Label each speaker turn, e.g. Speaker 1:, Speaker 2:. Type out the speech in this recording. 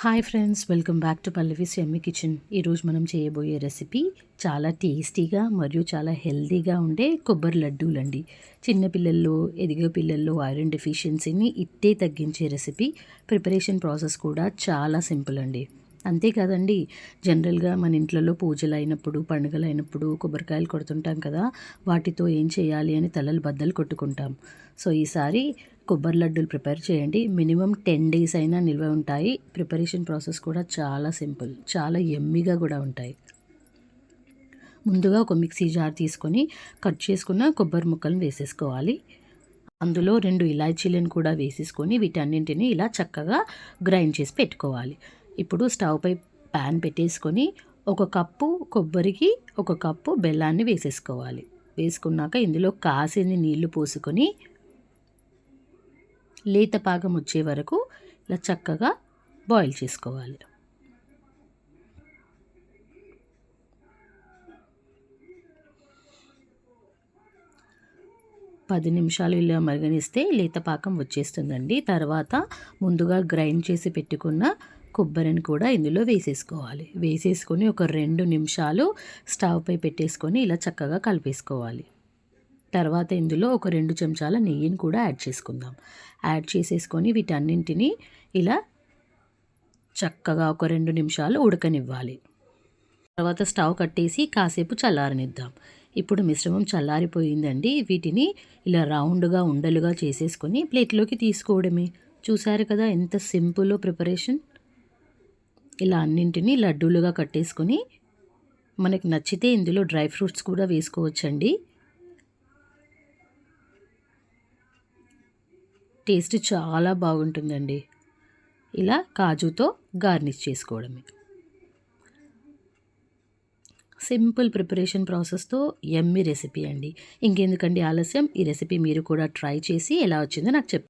Speaker 1: Hi friends welcome back to Pallavi's yummy kitchen. ఈరోజు మనం చేయబోయే రెసిపీ చాలా టేస్టీగా మరియు చాలా హెల్తీగా ఉండే కొబ్బరి లడ్డూలండి. చిన్నపిల్లల్లో ఎదిగే పిల్లల్లో ఐరన్ డెఫిషియన్సీని ఇట్టే తగ్గించే రెసిపీ ప్రిపరేషన్ ప్రాసెస్ కూడా చాలా సింపుల్ అండి. అంతేకాదండి జనరల్గా మన ఇంట్లలో పూజలు అయినప్పుడు పండుగలు అయినప్పుడు కొబ్బరికాయలు కొడుతుంటాం కదా! వాటితో ఏం చేయాలి అని తలలు బద్దలు కొట్టుకుంటాం. సో ఈసారి కొబ్బరి లడ్డూలు ప్రిపేర్ చేయండి. మినిమం టెన్ డేస్ అయినా నిల్వ ఉంటాయి. ప్రిపరేషన్ ప్రాసెస్ కూడా చాలా సింపుల్ చాలా ఎమ్మిగా కూడా ఉంటాయి. ముందుగా ఒక మిక్సీ జార్ తీసుకొని కట్ చేసుకున్న కొబ్బరి ముక్కలను వేసేసుకోవాలి. అందులో రెండు ఇలాచీలను కూడా వేసేసుకొని వీటన్నింటినీ ఇలా చక్కగా గ్రైండ్ చేసి పెట్టుకోవాలి. ఇప్పుడు స్టవ్ పై ప్యాన్ పెట్టేసుకొని ఒక కప్పు కొబ్బరికి ఒక కప్పు బెల్లాన్ని వేసేసుకోవాలి. వేసుకున్నాక ఇందులో కాసిన నీళ్ళు పోసుకొని లేత పాకం వచ్చే వరకు ఇలా చక్కగా బాయిల్ చేసుకోవాలి. పది నిమిషాలు ఇలా మరగనిస్తే లేత పాకం వచ్చేస్తుందండి. తర్వాత ముందుగా గ్రైండ్ చేసి పెట్టుకున్న కొబ్బరిని కూడా ఇందులో వేసేసుకోవాలి. వేసేసుకొని ఒక రెండు నిమిషాలు స్టవ్ పై పెట్టేసుకొని ఇలా చక్కగా కలిపేసుకోవాలి. తర్వాత ఇందులో ఒక రెండు చెంచాల నెయ్యిని కూడా యాడ్ చేసుకుందాం. యాడ్ చేసేసుకొని వీటన్నింటినీ ఇలా చక్కగా ఒక రెండు నిమిషాలు ఉడకనివ్వాలి. తర్వాత స్టవ్ కట్టేసి కాసేపు చల్లారనిద్దాం. ఇప్పుడు మిశ్రమం చల్లారిపోయిందండి. వీటిని ఇలా రౌండ్గా ఉండలుగా చేసేసుకొని ప్లేట్లోకి తీసుకోవడమే. చూసారు కదా ఎంత సింపుల్ ప్రిపరేషన్? ఇలా అన్నింటినీ లడ్డూలుగా కట్టేసుకొని మనకి నచ్చితే ఇందులో డ్రై ఫ్రూట్స్ కూడా వేసుకోవచ్చండి. టేస్ట్ చాలా బాగుంటుందండి. ఇలా కాజుతో గార్నిష్ చేసుకోవడమే. సింపుల్ ప్రిపరేషన్ ప్రాసెస్తో ఎమ్మి రెసిపీ అండి. ఇంకెందుకండి ఆలస్యం? ఈ రెసిపీ మీరు కూడా ట్రై చేసి ఎలా వచ్చిందో నాకు చెప్పండి